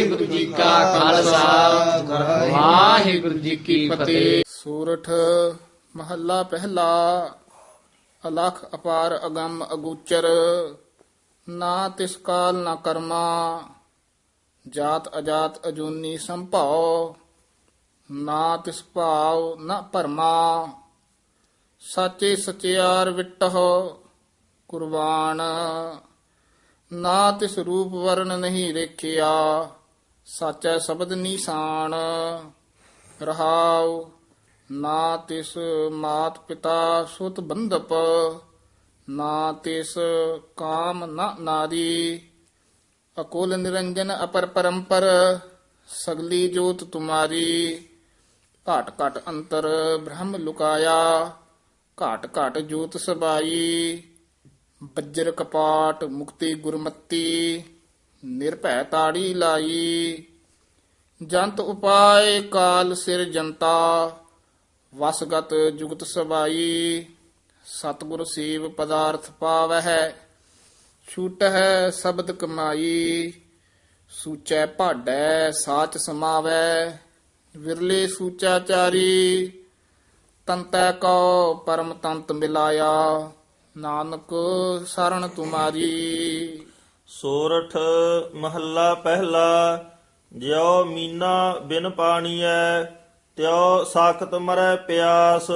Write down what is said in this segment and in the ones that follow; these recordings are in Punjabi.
ਵਾਹਿਗੁਰੂ ਜੀ ਕਾ ਖਾਲਸਾ। ਵਾਹਿਗੁਰੂ ਜੀ ਕੀ ਫਤਿਹ। ਸੂਰਠ ਮਹੱਲਾ ਪਹਿਲਾ, ਅਲਖ ਅਪਾਰ ਅਗੰਮ ਅਗੂਚਰ। ਨਾ ਤਿਸ ਕਾਲ ਨਾ ਕਰਮਾ, ਜਾਤ ਅਜਾਤ ਅਜੂਨੀ ਸੰਭਾਉ। ਨਾ ਤਿਸ ਭਾਵ ਨਾ ਭਰਮਾ। ਸਾਚੇ ਸਚਿਆਰ ਵਿਟਹੁ ਕੁਰਬਾਨ। ਨਾ ਤਿਸ ਰੂਪ ਵਰਨ ਨਹੀਂ ਰੇਖਿਆ ਸਾਚੈ ਸ਼ਬਦ ਨਿਸ਼ਾਨ, ਰਹਾਉ ਨਾ ਤਿਸ ਮਾਤ ਪਿਤਾ ਸੁਤ ਬੰਧਪ, ਨਾ ਤਿਸ ਕਾਮ ਨਾ ਨਾਰੀ। ਅਕੁਲ ਨਿਰੰਜਨ ਅਪਰ ਪਰੰਪਰ, ਸਗਲੀ ਜੋਤ ਤੁਮਾਰੀ। ਘਾਟ ਘਾਟ ਅੰਤਰ ਬ੍ਰਹਮ ਲੁਕਾਇਆ, ਘਾਟ ਘਾਟ ਜੋਤ ਸਬਾਈ। ਬੱਜਰ ਕਪਾਟ ਮੁਕਤੀ ਗੁਰਮਤੀ ਨਿਰਭੈ ਤਾੜੀ ਲਾਈ। ਜੰਤ ਉਪਾਏ ਕਾਲ ਸਿਰ ਜਨਤਾ, ਵਸਗਤ ਜੁਗਤ ਸਬਾਈ। ਸਤਿਗੁਰ ਸੇਵ ਪਦਾਰਥ ਪਾਵਹਿ ਛੂਟ ਹੈ ਸ਼ਬਦ ਕਮਾਈ। ਸੂਚੈ ਭਾਡੈ ਸਾਚ ਸਮਾਵੈ ਵਿਰਲੇ ਸੂਚਾਚਾਰੀ ਤੰਤੈ ਕੋ ਪਰਮ ਤੰਤ ਮਿਲਾਇਆ, ਨਾਨਕ ਸਰਣ ਤੁਮਾਰੀ। ਸੋਰਠ ਮਹੱਲਾ ਪਹਿਲਾ, ਜਿਉ ਮੀਨਾ ਬਿਨ ਪਾਣੀਐ, ਤਿਉ ਸਾਖਤ ਮਰੈ ਪਿਆਸ।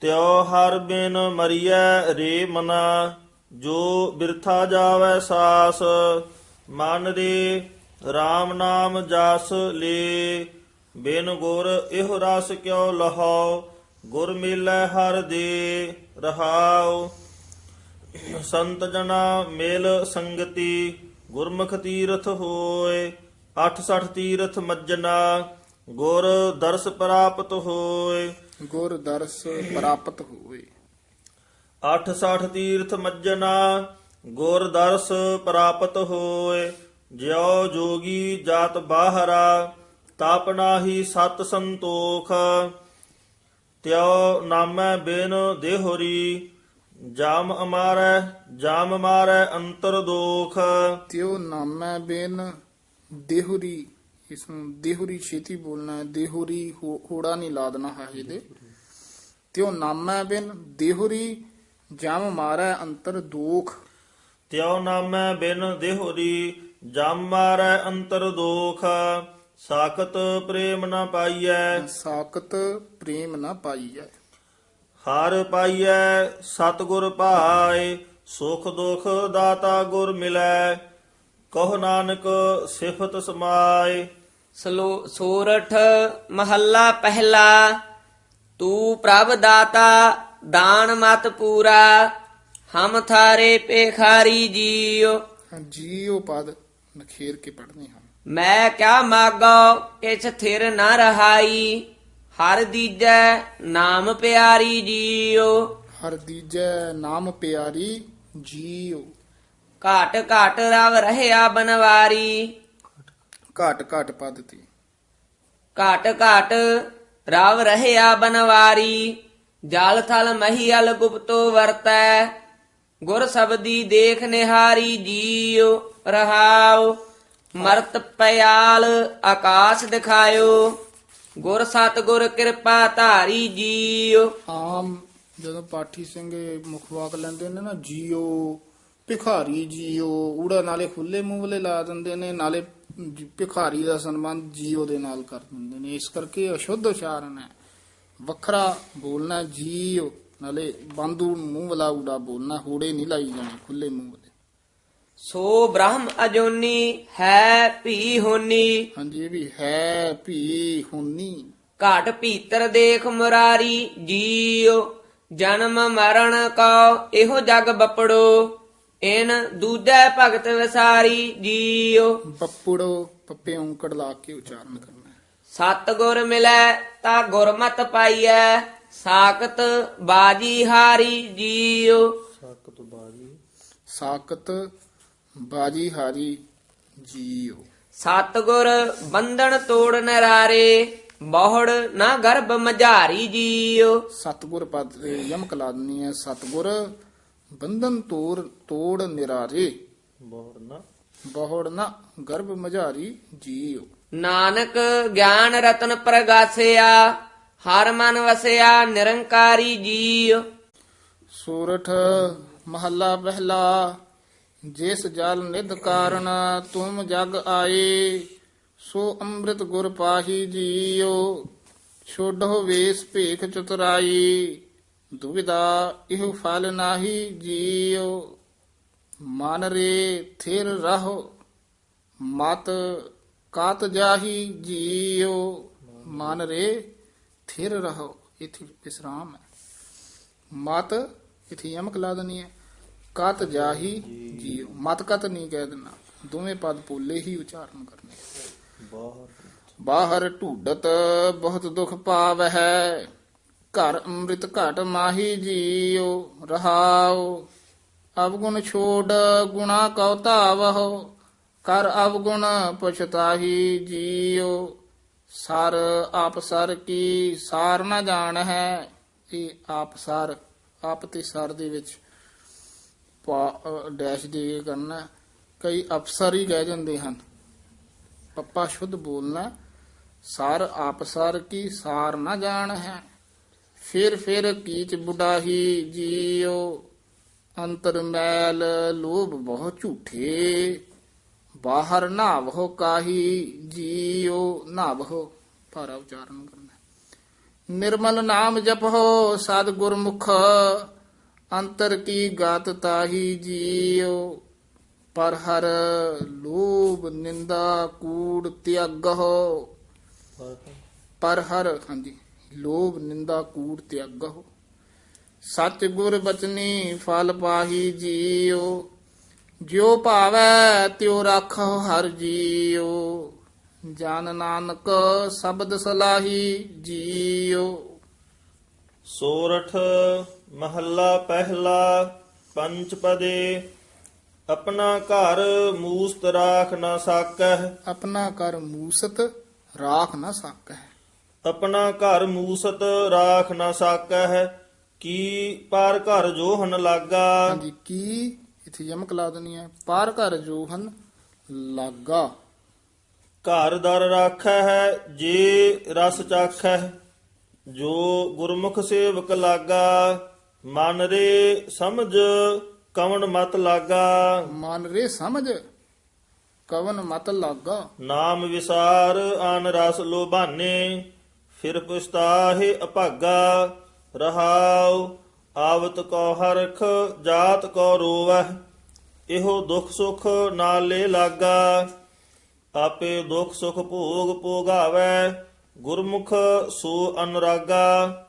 ਤਿਉ ਹਰ ਬਿਨ ਮਰੀਐ ਰੇ ਮਨਾ, ਜੋ ਬਿਰਥਾ ਜਾਵੈ ਸਾਸ। ਮਨ ਰੇ RAM ਨਾਮ ਜਸ ਲੇ, ਬਿਨ ਗੁਰ ਇਹੋ ਰਸ ਕਿਉ ਲਹਾਉ ਗੁਰ ਮਿਲੈ ਹਰ ਦੇ ਰਹਾਓ ਸੰਤ ਜਨਾ ਮੇਲ ਸੰਗਤੀ ਗੁਰਮੁਖ ਤੀਰਥ ਹੋਏ 86 ਤੀਰਥ ਮੱਜਨਾ ਗੁਰ ਦਰਸ ਪ੍ਰਾਪਤ ਹੋਏ। ਗੁਰ ਦਰਸ ਪ੍ਰਾਪਤ ਹੋਏ। 86 ਤੀਰਥ ਮੱਜਨਾ ਗੁਰ ਦਰਸ ਪ੍ਰਾਪਤ ਹੋਏ। ਜਿਉ ਜੋਗੀ ਜਾਤ ਬਾਹਰਾ ਤਪ ਨਾਹੀ ਸਤ ਸੰਤੋਖ। ਤਿਉ ਨਾਮੈ ਬਿਨ ਦੇਹੁਰੀ ਜਾਮ ਅਮਾਰੈ ਜਾਮ ਮਾਰੈ ਅੰਤਰ ਦੋਖ। ਤਿਉ ਨਾਮੈ ਬਿਨ ਦੇਹੁਰੀ ਇਸ ਨੂੰ ਦੇਹੁਰੀ ਛੇਤੀ ਬੋਲਣਾ ਹੈ ਦੇਹੁਰੀ ਹੋੜਾ ਨਹੀਂ ਲਾ ਦੇਣਾ ਹੈ ਇਹਦੇ। ਤਿਉ ਨਾਮੈ ਬਿਨ ਦੇਹੁਰੀ ਜਮ ਮਾਰੈ ਅੰਤਰ ਦੋਖ। ਤਿਉ ਨਾਮੈ ਬਿਨ ਦੇਹੁਰੀ ਜਾਮ ਮਾਰੈ ਅੰਤਰ ਦੋਖ। ਸਾਖਤ ਪ੍ਰੇਮ ਨ ਪਾਈਐ। ਸਾਖਤ ਪ੍ਰੇਮ ਨਾ ਪਾਈਐ। ਹਰ ਪਾਈਐ ਸਤਿਗੁਰ ਭਾਏ ਸੁਖ ਦੁਖ ਦਾਤਾ ਗੁਰ ਮਿਲੈ ਕਹੋ ਨਾਨਕ ਸਿਫਤ ਸਮਾਏ। ਸਲੋ ਸੋਰਠ ਮਹੱਲਾ ਪਹਿਲਾ ਤੂੰ ਪ੍ਰਭ ਦਾਤਾ ਦਾਨ ਮਤ ਪੂਰਾ ਹਮ ਥਾਰੇ ਪੇਖਾਰੀ ਜੀਓ ਜੀਉ ਪਦ ਨਖੇਰ ਕੇ ਪੜਨੇ ਹਨ ਮੈਂ ਕਿਆ ਮਾਗੋ ਕਿਛ ਥਿਰ ਨਾ ਰਹਾਈ। ਹਰ ਦੀਜੈ ਨਾਮ ਪਿਆਰੀ ਜੀਓ। ਹਰ ਦੀਜੈ ਨਾਮ ਪਿਆਰੀ ਜੀਉ ਘਾਟ ਘਾਟ ਰਵ ਰਹਿਆ ਬਨਵਾਰੀ। ਘਟ ਘਟ ਪਦ ਤੇ। ਘਾਟ ਘਾਟ ਰਵ ਰਹਿਆ ਬਨਵਾਰੀ। ਜਲ ਥਲ ਮਹੀਲ ਗੁਪਤੋ ਵਰਤੈ। ਗੁਰ ਸਬਦੀ ਦੇਖ ਨਿਹਾਰੀ ਜੀਉ ਰਹਾਉ ਮਰਤ ਪਿਆਲ ਆਕਾਸ਼ ਦਿਖਾਇਓ। ਗੁਰ ਸਤ ਕਿਰਪਾ ਧਾਰੀ ਜੀਉ ਆਮ ਜਦੋਂ ਪਾਠੀ ਸਿੰਘ ਮੁਖ ਵਾਕ ਲੈਂਦੇ ਨੇ ਨਾ, ਜੀਓ, ਭਿਖਾਰੀ ਜੀਓ, ਊੜਾ ਨਾਲੇ ਖੁੱਲੇ ਮੂੰਹ ਵਾਲੇ ਲਾ ਦਿੰਦੇ ਨੇ, ਨਾਲੇ ਜ- ਭਿਖਾਰੀ ਦਾ ਸੰਬੰਧ ਜੀਓ ਦੇ ਨਾਲ ਕਰ ਦਿੰਦੇ ਨੇ। ਇਸ ਕਰਕੇ ਅਸ਼ੁੱਧ ਉਚਾਰਨ ਹੈ। ਵੱਖਰਾ ਬੋਲਣਾ ਜੀਓ, ਨਾਲੇ ਬੰਦੂ ਮੂੰਹ ਵਾਲਾ ਊੜਾ ਬੋਲਣਾ, ਹੂੜੇ ਨਹੀਂ ਲਾਈ ਜਾਣੇ, ਖੁੱਲੇ ਮੂੰਹ ਵਾਲੇ। ਸੋ ਬ੍ਰਹਮ ਅਜੋਨੀ ਹੈ ਭੀ ਹੋਨੀ। ਹਾਂਜੀ ਇਹ ਵੀ ਹੈ ਭੀ ਹੁਨੀ। ਘਾਟ ਭੀਤਰ ਦੇਖ ਮੁਰਾਰੀ ਜੀਉ ਜਨਮ ਮਰਨ ਕਉ ਇਹੋ ਜਗ ਬਪੜੋ। ਇਨ ਦੂਜੈ ਭਗਤ ਵਿਸਾਰੀ ਜੀਉ। ਬੱਪੜੋ ਪੱਪੇ ਔਂਕੜ ਲਾ ਕੇ ਉਚਾਰਨ ਕਰਨਾ। ਹੈ। ਸਤ ਗੁਰ ਮਿਲੈ ਤਾ ਗੁਰਮਤ ਪਾਈਐ ਸਾਖਤ ਬਾਜੀ ਹਾਰੀ ਜੀਉ। ਸਾਕਤ ਬਾਜੀ ਹਾਰੀ ਜੀਓ। ਸਤਗੁਰ ਬੰਧਨ ਤੋੜ ਨਰਾਰੇ ਬਹੁੜ ਨਾ ਗਰਭ ਮਝਾਰੀ ਜੀਉ ਸਤਗੁਰ ਪਦ ਤੇ ਯਮਕ ਲਾ ਦਿੰਨੀ ਹੈ ਸਤਗੁਰ ਬੰਧਨ ਤੋੜ ਤੋੜ ਨਿਰਾਰੇ। ਬੋੜ ਨਾ ਬਹੁੜ ਨਾ ਗਰਭ ਮਝਾਰੀ ਜੀਉ ਨਾਨਕ ਗਿਆਨ ਰਤਨ ਪ੍ਰਗਾਸਿਆ ਹਰ ਮਨ ਵਸਿਆ ਨਿਰੰਕਾਰੀ ਜੀਉ ਸੂਰਠ ਮਹੱਲਾ ਪਹਿਲਾ ਜਿਸ ਜਲ ਨਿਧ ਕਾਰਨ ਤੁਮ ਜਗ ਆਏ, ਸੋ ਅੰਮ੍ਰਿਤ ਗੁਰ ਪਾਹੀ ਜੀਓ। ਛੋਡੋ ਵੇਸ ਭੇਖ ਚਤੁਰਾਈ ਦੁਵਿਦਾ ਇਹ ਫਲ ਨਾਹੀ ਜੀਓ। ਮਨ ਰੇ ਥਿਰ ਰਹੋ, ਮਤ ਕਾਤ ਜਾਹੀ ਜੀਓ। ਮਨ ਰੇ ਥਿਰ ਰਹੋ, ਇਥੇ ਵਿਸਰਾਮ ਹੈ। ਮਤ ਇਥੇ ਯਮਕ ਲਾ ਦਨੀ ਹੈ। ਕਤ ਜਾਹੀ ਜੀਓ ਮਤ ਕਤ ਨਹੀਂ ਕਹਿ ਦੇਣਾ, ਦੋਵੇਂ ਪਦ ਪੋਲੇ ਹੀ ਉਚਾਰਨ ਕਰਨੇ। ਬਾਹਰ ਢੂਡਤ ਬਹੁਤ ਦੁਖ ਪਾਵ ਘਰ ਅੰਮ੍ਰਿਤ ਘਟ ਮਾਹੀ ਜੀਓ ਰਹਾਉ ਅਵਗੁਣ ਛੋੜ ਗੁਣਾ ਕਉ ਧਾਵਹੁ, ਕਰ ਅਵਗੁਣ ਪਛਤਾਹੀ ਜੀਓ। ਸਰ ਆਪ ਸਰ ਕੀ ਸਾਰ ਨਾ ਜਾਣ ਹੈ ਇਹ ਆਪ ਸਰ, ਆਪ ਤੇ ਸਰ ਦੇ ਵਿੱਚ ਡੈਸ਼ ਦੇ ਕਰਨਾ ਕਈ ਅਫਸਰ ਹੀ ਕਹਿ ਜਾਂਦੇ ਹਨ। ਪੱਪਾ ਸ਼ੁੱਧ ਬੋਲਣਾ ਸਰ ਆਪ ਕੀ ਸਾਰ ਨਾ ਜਾਣ ਹੈ। ਫਿਰ ਫਿਰ ਕੀਚ ਬੁਢਾਹੀ ਜੀਓ ਅੰਤਰ ਮੈਲ ਲੋਭ ਬਹੁ ਝੂਠੇ। ਬਾਹਰ ਨਾਵਹੁ ਕਾਹੀ ਜੀਓ ਨਾਵਹੁ ਭਾਰਾ ਉਚਾਰਨ ਕਰਨਾ ਨਿਰਮਲ ਨਾਮ ਜਪੋ ਸਦ ਗੁਰਮੁਖ ਅੰਤਰ ਕੀ ਗਾਤ ਤਾਹੀ ਜੀਓ ਪਰ ਹਰ ਲੋਭ ਨਿੰਦਾ ਕੂੜ ਤਿਆਗਹੁ। ਪਰ ਹਰ, ਹਾਂਜੀ, ਲੋਭ ਨਿੰਦਾ ਕੂੜ ਤਿਆਗਹੁ। ਸੱਚ ਗੁਰ ਬਚਨੀ ਫਲ ਪਾਹੀ ਜੀਓ ਜਿਉ ਭਾਵੈ ਤਿਉ ਰਾਖੋ ਹਰ ਜੀਓ ਜਨ ਨਾਨਕ ਸ਼ਬਦ ਸਲਾਹੀ ਜੀਓ ਸੋਰਠ ਮਹੱਲਾ ਪਹਿਲਾ ਪੰਚ ਪਦੇ ਆਪਣਾ ਘਰ ਮੂਸਤ ਰਾਖ ਨਾ ਸਾਕਹਿ। ਆਪਣਾ ਕਰ ਮੂਸਤ ਰਾਖ ਨਾ ਸਕੈ ਆਪਣਾ ਘਰ ਮੂਸਤ ਰਾਖ ਨਾ ਸਾਕਹਿ ਕੀ ਪਰ ਘਰ ਜੋਹਨ ਲਾਗਾ। ਹਾਂਜੀ ਕੀ ਇਥੇ ਯਮਕ ਲਾ ਦੇਣੀ ਹੈ ਪਾਰ ਘਰ ਜੋਹਨ ਲਾਗਾ। ਘਰ ਦਰ ਰਾਖੈ ਹੈ ਜੇ ਰਸ ਚਾਖੈ ਜੋ ਗੁਰਮੁਖ ਸੇਵਕ ਲਾਗਾ। ਮਨ ਰੇ ਸਮਝ ਕਵਣ ਮਤ ਲਾਗਾ। ਮਨ ਰੇ ਸਮਝ ਕਵਨ ਮਤ ਲਾਗਾ। ਨਾਮ ਵਿਸਾਰ ਆਨ ਰਸ ਲੋਭਾਨੇ ਫਿਰ ਪੁਸਤਾਹੇ ਅਭਾਗਾ ਰਹਾਉ ਆਵਤ ਕੋ ਹਰਖ ਜਾਤ ਕੋ ਰੋਵਹਿ। ਇਹੋ ਦੁਖ ਸੁਖ ਨਾਲੇ ਲਾਗਾ। ਆਪੇ ਦੁਖ ਸੁਖ ਭੋਗ ਭੋਗਾਵੈ ਗੁਰਮੁਖ ਸੋ ਅਨੁਰਾਗਾ।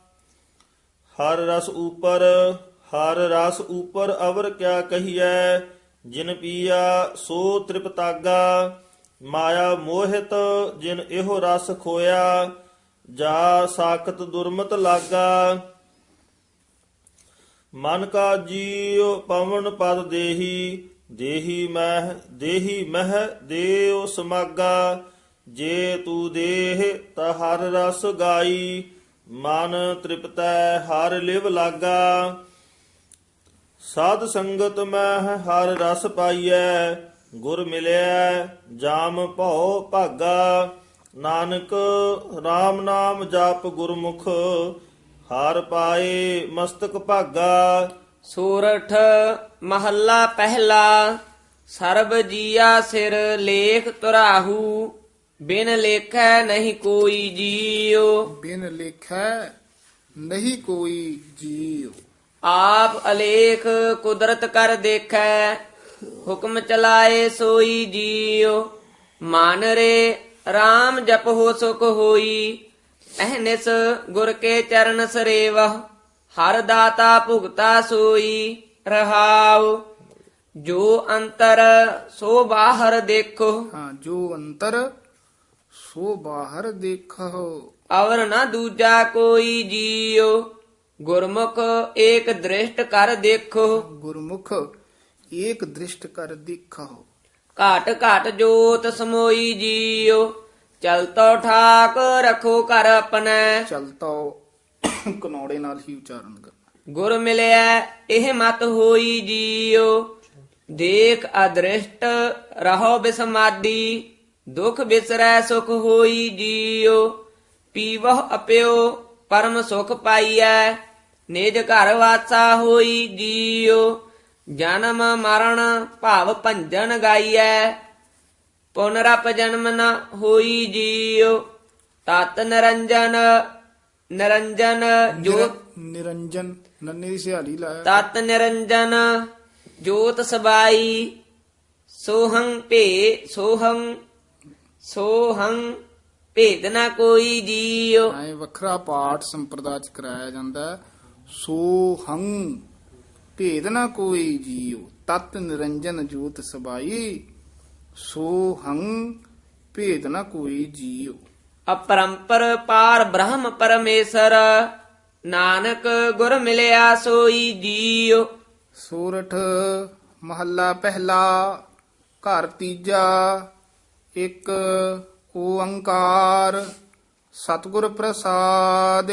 ਹਰ ਰਸ ਉਪਰ, ਹਰ ਰਸ ਉਪਰ ਅਵਰ ਕਿਆ ਕਹੀਐ? ਜਿਨ ਪੀਆ, ਸੋ ਤ੍ਰਿਪਤਾਗਾ ਮਾਇਆ ਮੋਹਿਤ, ਜਿਨ ਇਹੋ ਰਸ ਖੋਇਆ, ਜਾ ਸਾਖਤ ਦੁਰਮਤ ਲਾਗਾ। ਮਨ ਕਾ ਜੀਉ, ਪਵਨ ਪਦ ਦੇਹੀ ਦੇਹੀ ਮਹਿ ਦੇਹੀ ਮਹਿ, ਦੇਉ ਸਮਾਗਾ। ਜੇ ਤੂ ਦੇਹ, ਤਾ ਹਰ ਰਸ ਗਾਈ। ਮਨ ਤ੍ਰਿਪਤੈ ਹਰ ਲਿਵ ਲਾਗਾ। ਸਾਧ ਸੰਗਤ ਮੈਂ ਹਰ ਰਸ ਪਾਈਐ, ਗੁਰ ਮਿਲਿਆ ਜਾਮ ਭਉ ਭਾਗਾ। ਨਾਨਕ RAM ਨਾਮ ਜਪ ਗੁਰਮੁਖ, ਹਰ ਪਾਏ ਮਸਤਕ ਭਾਗਾ। ਸੂਰਠ ਮਹੱਲਾ ਪਹਿਲਾ, ਸਰਬ ਜੀਆ ਸਿਰ ਲੇਖ ਤੁਰਾਹੂ। ਬਿਨ ਲੇਖੈ ਨਹੀਂ ਕੋਈ ਜੀਉ ਬਿਨ ਲਿਖੈ ਨਹੀਂ ਕੋਈ ਜੀਉ ਆਪ ਅਲੇਖ ਕੁਦਰਤ ਕਰ ਦੇਖੈ ਹੁਕਮ ਚਲਾਏ ਸੋਈ ਜੀਉ ਮਨ ਰੇ RAM ਜਪੋ ਸੁਖ ਹੋਈ ਅਹਨਿਸ ਗੁਰ ਕੇ ਚਰਨ ਸਰੇਵਹ ਹਰ ਦਾਤਾ ਭੁਗਤਾ ਸੋਈ ਰਹਾਉ ਜੋ ਅੰਤਰ ਸੋ ਬਾਹਰ ਦੇਖੋ ਹਾਂ ਜੋ ਅੰਤਰ ਸੋ ਬਾਹਰ ਦੇਖੋ। ਅਵਰ ਨਾ ਦੂਜਾ ਕੋਈ ਜੀਉ ਗੁਰਮੁਖ ਏਕ ਦ੍ਰਿਸ਼ਟ ਕਰ ਦੇਖੋ। ਗੁਰਮੁਖ ਏਕ ਦ੍ਰਿਸ਼ਟ ਕਰ ਦੇਖੋ। ਘਾਟ ਘਾਟ ਜੋਤ ਸਮੋਈ ਜੀਉ ਚਲਤੋ ਠਾਕ ਰਖੋ ਘਰ ਆਪਣਾ। ਚਲਤਾ ਕਨੌੜੇ ਨਾਲ ਹੀ ਉਚਾਰਨ ਕਰ। ਗੁਰ ਮਿਲਿਆ ਇਹ ਮਤ ਹੋਈ ਜੀਉ ਦੇਖ ਅਦ੍ਰਿਸ਼ਟ ਰਹੋ ਬਿਸਮਾਦੀ। ਦੁਖ ਬਿਸਰੈ ਸੁਖ ਹੋਈ ਜੀਉ ਪੀਵਹ ਅਪਿਓ ਪਰਮ ਸੁਖ ਪਾਈਐ। ਨਿਜ ਘਰ ਵਾਸਾ ਹੋਈ ਜੀਉ ਜਨਮ ਮਰਨ ਭਾਵ ਭੰਜਨ ਗਾਈਐ। ਪੁਨਰਪ ਜਨਮ ਨ ਹੋਈ ਜੀਉ ਤਤ ਨਿਰੰਜਨ ਨਿਰੰਜਨ ਜੋਤ ਨਿਰੰਜਨ ਨੰਨੇ ਦੀ ਸਿਹਾਲੀ ਲਾਇਆ ਤਤ ਨਿਰੰਜਨ ਜੋਤ ਸਬਾਈ ਸੋਹੰ ਭੇ ਸੋਹੰ ਸੋਹੰ ਭੇਦ ਨਾ ਕੋਈ ਜੀਉ ਐ ਵੱਖਰਾ ਪਾਠ ਸੰਪਰਦਾ ਚ ਕਰਾਇਆ ਜਾਂਦਾ ਹੈ। ਸੋ ਹੰ ਭੇਦ ਨਾ ਕੋਈ ਜੀਉ ਤਤ ਨਿਰੰਜਨ ਜੋਤ ਸਬਾਈ। ਸੋ ਹੰ ਭੇਦ ਨਾ ਕੋਈ ਜੀਉ ਅਪਰੰਪਰ ਪਾਰ ਬ੍ਰਹਮ ਪਰਮੇਸ਼ਰ ਨਾਨਕ ਗੁਰ ਮਿਲਿਆ ਸੋਈ ਜੀਉ ਸੂਰਠ ਮਹੱਲਾ ਪਹਿਲਾ ਘਰ ਤੀਜਾ ਇੱਕ ਓੰਕਾਰ ਸਤਿਗੁਰ ਪ੍ਰਸਾਦ,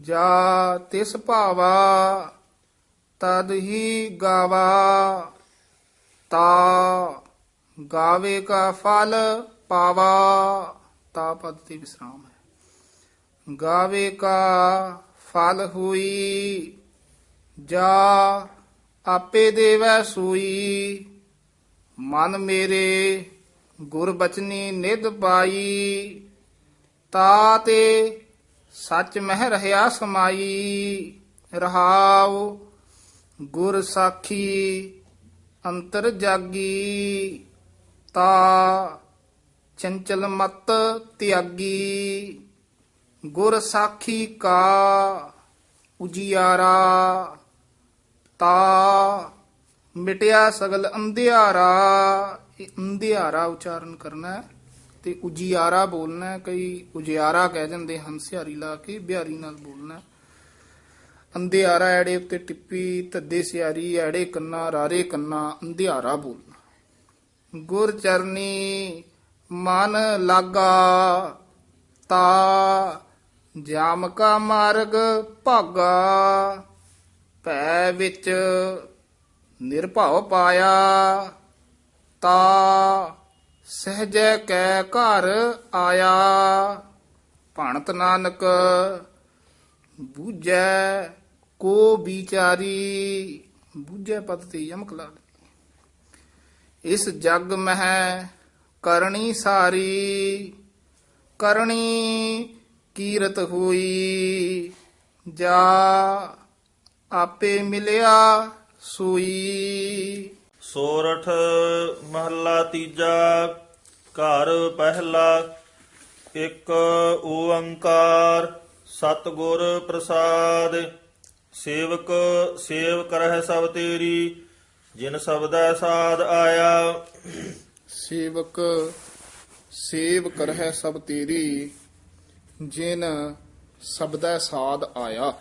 ਜਾ ਤਿਸ ਭਾਵਾ ਤਦ ਹੀ ਗਾਵਾ, ਤਾ ਗਾਵੇ ਕਾ ਫਲ ਪਾਵਾ। ਤਾ ਪਦ ਤੇ ਵਿਸਰਾਮ ਹੈ। ਗਾਵੇ ਕਾ ਫਲ ਹੋਈ, ਜਾ ਆਪੇ ਦੇਵੈ ਸੂਈ। ਮਨ ਮੇਰੇ ਗੁਰ ਬਚਨੀ ਨਿਧ ਪਾਈ, ਤਾ ਤੇ ਸੱਚ ਮਹਿ ਰਹਾ ਸਮਾਈ। ਰਹਾਉ ਗੁਰ ਸਾਖੀ ਅੰਤਰ ਜਾਗੀ, ਤਾ ਚੰਚਲ ਮਤ ਤਿਆਗੀ। ਗੁਰ ਸਾਖੀ ਕਾ ਉਜਿਆਰਾ, ਤਾ ਮਿਟਿਆ ਸਗਲ ਅੰਧਿਆਰਾ। ਇਹ ਅੰਧਿਆਰਾ ਉਚਾਰਨ ਕਰਨਾ ਹੈ ਤੇ ਉਜਿਆਰਾ ਬੋਲਣਾ ਹੈ। ਕਈ ਉਜਿਆਰਾ ਕਹਿ ਜਾਂਦੇ ਹਨ, ਸਿਹਾਰੀ ਲਾ ਕੇ ਬਿਹਾਰੀ ਨਾਲ ਬੋਲਣਾ ਹੈ। ਅੰਧਿਆਰਾ ਐੜੇ ਉੱਤੇ ਟਿੱਪੀ, ਧੱਦੇ ਸਿਆਰੀ ਐੜੇ ਕੰਨਾ, ਰਾਰੇ ਕੰਨਾ, ਅੰਧਿਆਰਾ ਬੋਲਣਾ ਗੁਰ ਚਰਨੀ ਮਨ ਲਾਗਾ, ਤਾ ਜਾਮ ਕਾ ਮਾਰਗ ਭਾਗਾ, ਭੈ ਵਿੱਚ ਨਿਰਭਉ ਪਾਇਆ ਤਾ ਸਹਜੈ ਕੈ ਘਰ ਆਇਆ। ਭਣਤ ਨਾਨਕ ਬੂਝੈ ਕੋ ਵਿਚਾਰੀ। ਬੂਝੈ ਪਦ ਤੇ ਯਮਕ ਲਾ ਦੇ। ਇਸ ਜਗ ਮਹਿ ਕਰਨੀ ਸਾਰੀ। ਕਰਨੀ ਕੀਰਤ ਹੋਈ। ਜਾ ਆਪੇ ਮਿਲਿਆ ਸੂਈ। ਸੋਰਠ ਮਹੱਲਾ ਤੀਜਾ ਘਰ ਪਹਿਲਾ ਇੱਕ ਓੰਕਾਰ ਸਤਿਗੁਰ ਪ੍ਰਸਾਦ ਸੇਵਕ ਸੇਵ ਕਰਹਿ ਸਭ ਤੇਰੀ ਜਿਨ ਸਬਦੈ ਸਾਧ ਆਇਆ। ਸੇਵਕ ਸੇਵ ਕਰਹਿ ਸਭ ਤੇਰੀ ਜਿਨ ਸਬਦੈ ਸਾਧ ਆਇਆ।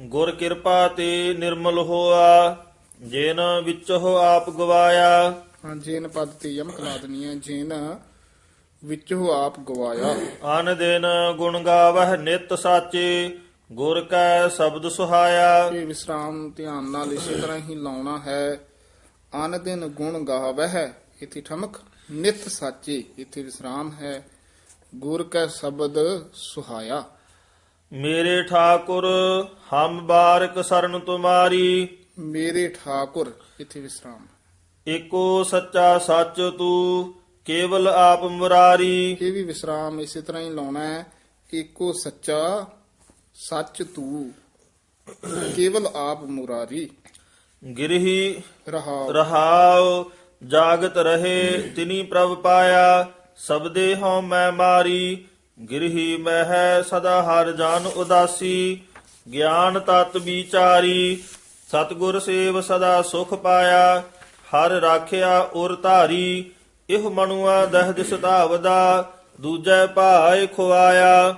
ਗੁਰ ਕਿਰਪਾ ਤੇ ਨਿਰਮਲ ਹੋਆ। ਜਿਨ ਵਿੱਚੋ ਆਪ ਗਵਾਇਆ। ਹਾਂ ਜਿਨ ਪਦ ਤੇ ਯਮਕ ਲਾ ਹੈ। ਜਿਨ ਵਿੱਚੋਂ ਆਪ ਗਵਾਇਆ। ਅਨ ਦਿਨ ਗੁਣ ਗਾਵਹਿ ਨਿਤ ਸਾਚੇ ਗੁਰ ਕੈ ਸ਼ਬਦ ਸੁਹਾਇਆ। ਇਹ ਵਿਸਰਾਮ ਧਿਆਨ ਨਾਲ ਇਸੇ ਤਰ੍ਹਾਂ ਹੀ ਲਾਉਣਾ ਹੈ। ਅਨ ਦਿਨ ਗੁਣ ਗਾਵਹਿ ਇਥੇ ਠਮਕ ਨਿਤ ਸਾਚੇ ਇਥੇ ਵਿਸਰਾਮ ਹੈ। ਗੁਰ ਕੈ ਸ਼ਬਦ ਸੁਹਾਇਆ। ਮੇਰੇ ਠਾਕੁਰ ਹਮ ਬਾਰਕ ਸਰਨ ਤੁਮਾਰੀ ਮੇਰੇ ਠਾਕੁਰ ਇਥੇ ਵਿਸਰਾਮ। ਏਕੋ ਸੱਚਾ ਸੱਚ ਤੂੰ ਕੇਵਲ ਆਪ ਮੁਰਾਰੀ। ਇਹ ਵੀ ਵਿਸਰਾਮ ਇਸੇ ਤਰ੍ਹਾਂ ਹੀ ਲਾਉਣਾ ਹੈ ਏਕੋ ਸੱਚਾ ਸੱਚ ਤੂੰ ਕੇਵਲ ਆਪ ਮੁਰਾਰੀ। ਗਿਰਹੀ ਰਹਾ ਰਹਾਉ ਜਾਗਤ ਰਹੇ ਤਿਨੀ ਪ੍ਰਭ ਪਾਇਆ ਸਬਦੇ ਹਉ ਮੈਂ ਮਾਰੀ। ਗਿਰਹੀ ਮਹਿ ਸਦਾ ਹਰ ਜਨ ਉਦਾਸੀ ਗਿਆਨ ਤਤ ਵਿਚਾਰੀ। ਸਤਗੁਰ ਸੇਵ ਸਦਾ ਸੁਖ ਪਾਇਆ, ਹਰ ਰਾਖਿਆ ਉਰ ਧਾਰੀ, ਇਹ ਮਨੁਆ ਦਹਿ ਸਤਾਵਦਾ ਦੂਜੈ ਭਾਇ ਖੁਆਇਆ।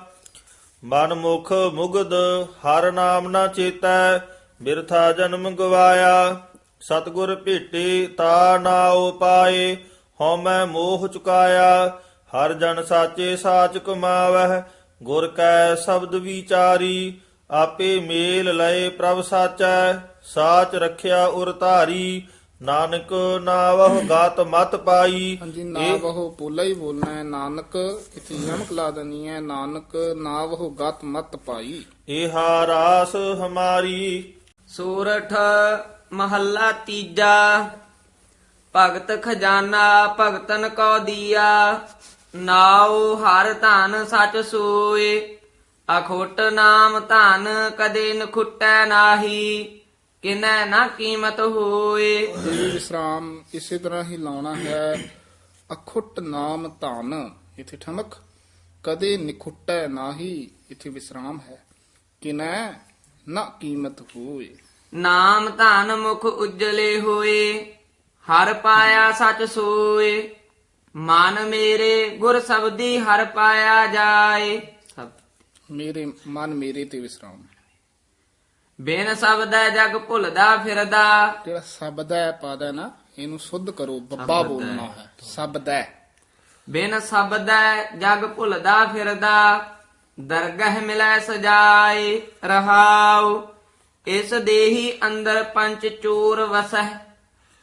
ਮਨ ਮੁਖ ਮੁਗਦ ਹਰ ਨਾਮ ਨਾ ਚੇਤੈ, ਬਿਰਥਾ ਜਨਮ ਗਵਾਇਆ। ਸਤਗੁਰ ਭੇਟੇ ਤਾ ਨਾ ਨਾਉ ਪਾਏ, ਹਉਮੈ ਮੋਹ ਚੁਕਾਇਆ। ਹਰ ਜਨ ਸਾਚੇ ਸਾਚ ਕਮਾਵਹਿ, ਗੁਰ ਕੈ ਸ਼ਬਦ ਵਿਚਾਰੀ, ਆਪੇ ਮੇਲ ਲਏ ਪ੍ਰਭ ਸਾਚੈ। ਸਾਚ ਰਖਿਆ ਉਰ ਧਾਰੀ ਨਾਨਕ ਨਾਵਹੁ ਗਾਤ ਮਤ ਪਾਈ। ਹਾਂਜੀ ਨਾ ਇਹ- ਬਹੁ ਪੋਲਾ ਹੀ ਬੋਲਣਾ ਹੈ ਨਾਨਕ ਇਥੇ ਯਮਕ ਲਾ ਦੇਣੀ ਹੈ ਨਾਨਕ ਨਾ ਬਹੁ ਗਤ ਮਤ ਪਾਈ। ਇਹਾ ਰਾਸ ਹਮਾਰੀ। ਸੂਰਠ ਮਹੱਲਾ ਤੀਜਾ ਭਗਤ ਖਜ਼ਾਨਾ ਭਗਤਨ ਕੋ ਦੀਆ। ਨਾਉ ਹਰ ਧਨ ਸਚ ਸੋਏ ਅਖੋਟ ਨਾਮ ਧਨ ਕਦੇ ਨ ਖੁੱਟੈ ਨਾਹੀ। ਕਿਨੈ ਨਾ ਕੀਮਤ ਹੋਏ। ਇਹ ਵੀ ਵਿਸਰਾਮ ਇਸੇ ਤਰ੍ਹਾਂ ਹੀ ਲਾਉਣਾ ਹੈ। ਅਖੁੱਟ ਨਾਮ ਧਨ ਇਥੇ ਠਮਕ। ਕਦੇ ਨਿਖੁੱਟੈ ਨਾਹੀ ਇਥੇ ਵਿਸਰਾਮ ਹੈ। ਕਿਨੈ ਨਾ ਕੀਮਤ ਹੋਏ। ਨਾਮ ਧਨ ਮੁਖ ਉਜਲੇ ਹੋਏ ਹਰ ਪਾਇਆ ਸਚ ਸੋਏ। ਮਨ ਮੇਰੇ ਗੁਰ ਸਬਦੀ ਹਰ ਪਾਇਆ ਜਾਏ। ਸਭ ਮੇਰੇ ਮਨ ਮੇਰੇ ਤੇ ਵਿਸਰਾਮ। ਬਿਨ ਸਬਦੈ ਜਗ ਭੁੱਲਦਾ ਫਿਰਦਾ। ਜਿਹੜਾ ਸ਼ਬਦ ਹੈ ਪਾਦਾ ਨਾ ਇਹਨੂੰ ਸੁੱਧ ਕਰੋ ਬੱਬਾ ਬੋਲਣਾ ਹੈ ਸ਼ਬਦ ਹੈ। ਬਿਨ ਸਬਦੈ ਜਗ ਭੁੱਲਦਾ ਫਿਰਦਾ। ਦਰਗਹ ਮਿਲੈ ਸਜਾਏ ਰਹਾਉ। ਇਸ ਦੇਹੀ ਅੰਦਰ ਪੰਜ ਚੋਰ ਵਸਹਿ।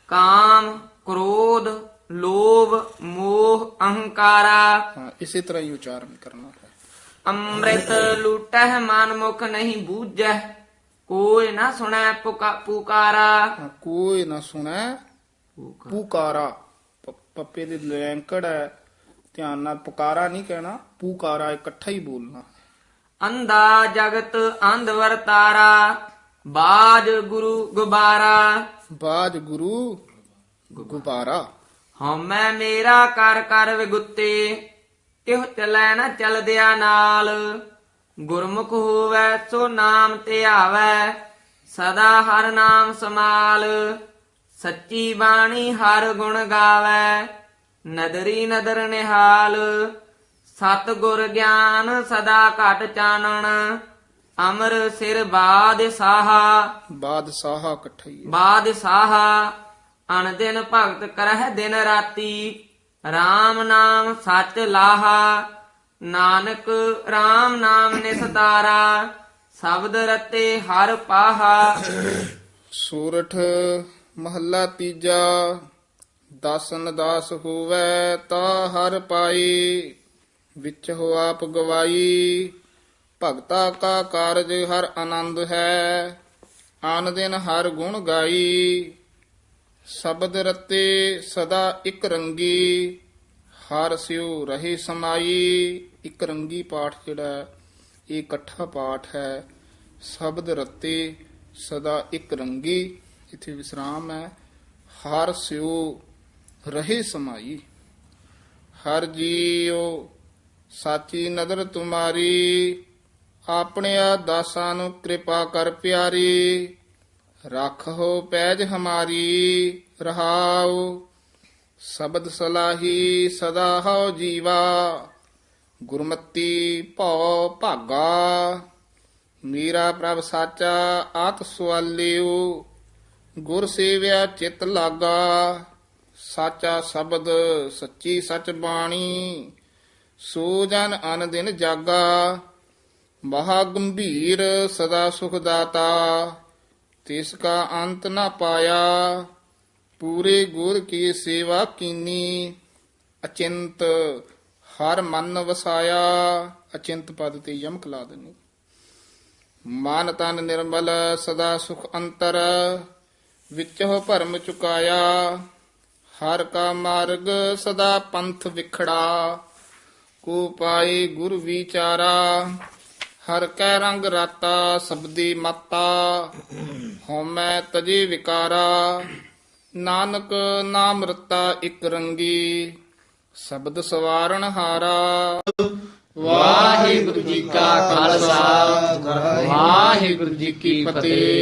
ਕਾਮ ਕ੍ਰੋਧ ਲੋਭ ਮੋਹ ਅਹੰਕਾਰਾ। ਹਾਂ ਇਸੇ ਤਰ੍ਹਾਂ ਹੀ ਉਚਾਰਨ ਕਰਨਾ ਹੈ। ਅੰਮ੍ਰਿਤ ਲੂਟਹਿ ਮਨ ਮੁਖ ਨਹੀਂ ਬੂਝੈ ਕੋਈ ਨਾ ਸੁਣੈ ਪੁਕਾ- ਪੁਕਾਰਾ ਹਾਂ, ਕੋਈ ਨਾ ਸੁਣੈ ਪੁਕਾਰਾ ਪ- ਪੱਪੇ ਦੀ ਲੈਂਕੜ ਹੈ ਧਿਆਨ ਨਾਲ ਪੁਕਾਰਾ ਨਹੀਂ ਕਹਿਣਾ ਪੁਕਾਰਾ ਇਕੱਠਾ ਹੀ ਬੋਲਣਾ ਅੰਧਾ ਜਗਤ ਅੰਧ ਵਰਤਾਰਾ ਬਾਜ ਗੁਰੂ ਗੁਬਾਰਾ ਬਾਜ ਗੁਰੂ ਗੁਬਾਰਾ ਹਉਮੈ ਮੇਰਾ ਕਰ ਕਰ ਵਿਗੁੱਤੇ ਇਹੋ ਚਲੈ ਨਾ ਚਲਦਿਆ ਨਾਲ ਗੁਰਮੁਖ ਹੋਵੈ ਸੋ ਨਾਮ ਤੇ ਆਵੈ ਸਦਾ ਹਰ ਨਾਮ ਸਮਾਲ ਸੱਚੀ ਬਾਣੀ ਹਰ ਗੁਣ ਗਾਵੈ ਨਦਰੀ ਨਦਰ ਨਿਹਾਲ। ਸਤ ਗੁਰ ਗਿਆਨ ਸਦਾ ਘਟ ਚਾਨਣ ਅਮਰ ਸਿਰ ਬਾਦ ਸਾਹਾ ਬਾਦਸ਼ਾਹ ਇਕੱਠਾ ਹੀ। ਹੈ। ਬਾਦ ਸਾਹਾ ਅਣ ਦਿਨ ਭਗਤ ਕਰਹਿ ਦਿਨ ਰਾਤੀ। RAM ਨਾਮ ਸੱਚ ਲਾਹਾ। ਨਾਨਕ RAM ਨਾਮ ਨਿਸਤਾਰਾ ਸ਼ਬਦ ਰਤੇ ਹਰ ਪਾਹਾ। ਸੂਰਠ ਮਹੱਲਾ ਤੀਜਾ, ਦਾਸਨ ਦਾਸ ਹੋਵੇ ਤਾ ਹਰ ਪਾਈ, ਵਿੱਚ ਹੋ ਆਪ ਗਵਾਈ। ਭਗਤਾ ਕਾ ਕਾਰਜ ਹਰ ਆਨੰਦ ਹੈ, ਆਨ ਦਿਨ ਹਰ ਗੁਣ ਗਾਈ। ਸ਼ਬਦ ਰਤੇ ਸਦਾ ਇਕ ਰੰਗੀ, ਹਰ ਸਿਉ ਰਹੀ ਸਮਾਈ। ਇਕ ਰੰਗੀ ਪਾਠ ਜਿਹੜਾ ਹੈ, ਇਹ ਇਕੱਠਾ ਪਾਠ ਹੈ। ਸ਼ਬਦ ਰਤੇ ਸਦਾ ਇੱਕ ਰੰਗੀ ਇਥੇ ਵਿਸਰਾਮ ਹੈ। ਹਰ ਸਿਉ ਰਹੇ ਸਮਾਈ ਹਰ ਜੀਉ ਸਾਚੀ ਨਦਰ ਤੁਮਾਰੀ ਆਪਣਿਆ ਦਾਸਾਂ ਨੂੰ ਕਿਰਪਾ ਕਰ ਪਿਆਰੀ। ਰੱਖੋ ਪੈਜ ਹਮਾਰੀ ਰਹਾਉ। ਸ਼ਬਦ ਸਲਾਹੀ ਸਦਾ ਹਉ ਜੀਵਾ। ਗੁਰਮਤੀ ਭਉ ਭਾਗਾ, ਮੇਰਾ ਪ੍ਰਭ ਸਾਚਾ ਆਤ ਸਵਾਲਿਓ, ਗੁਰ ਸੇਵਿਆ ਚਿਤ ਲਾਗਾ, ਸਾਚਾ ਸ਼ਬਦ ਸੱਚੀ ਸਚ ਬਾਣੀ, ਸੋ ਜਨ ਅਨ ਦਿਨ ਜਾਗਾ, ਮਹਾ ਗੰਭੀਰ ਸਦਾ ਸੁਖ ਦਾਤਾ, ਤਿਸ ਕਾ ਅੰਤ ਨਾ ਪਾਇਆ, ਪੂਰੇ ਗੁਰ ਕੀ ਸੇਵਾ ਕੀਨੀ, ਅਚਿੰਤ ਹਰ ਮਨ ਵਸਾਇਆ, ਅਚਿੰਤ ਪਦ ਤੇ ਯਮਕ ਲਾ ਦੇਣੀ ਮਨ ਤਨ ਨਿਰਮਲ, ਸਦਾ ਸੁਖ ਅੰਤਰ, ਵਿੱਚੋ ਭਰਮ ਚੁਕਾਇਆ। ਹਰ ਕਾ ਮਾਰਗ ਸਦਾ ਪੰਥ ਵਿਖੜਾ। ਕੋ ਪਾਏ ਗੁਰ ਵਿਚਾਰਾ, ਹਰ ਕੈ ਰੰਗ ਰਾਤਾ ਸਬਦੀ ਮਾਤਾ। ਹਉਮੈ ਤਜੇ ਵਿਕਾਰਾ, ਨਾਨਕ ਨਾਮ ਰਤਾ ਇਕ ਰੰਗੀ। ਸ਼ਬਦ ਸਵਾਰਣ ਹਾਰਾ। ਵਾਹਿਗੁਰੂ ਜੀ ਕਾ ਖਾਲਸਾ। ਵਾਹਿਗੁਰੂ ਜੀ ਕੀ ਫਤਿਹ।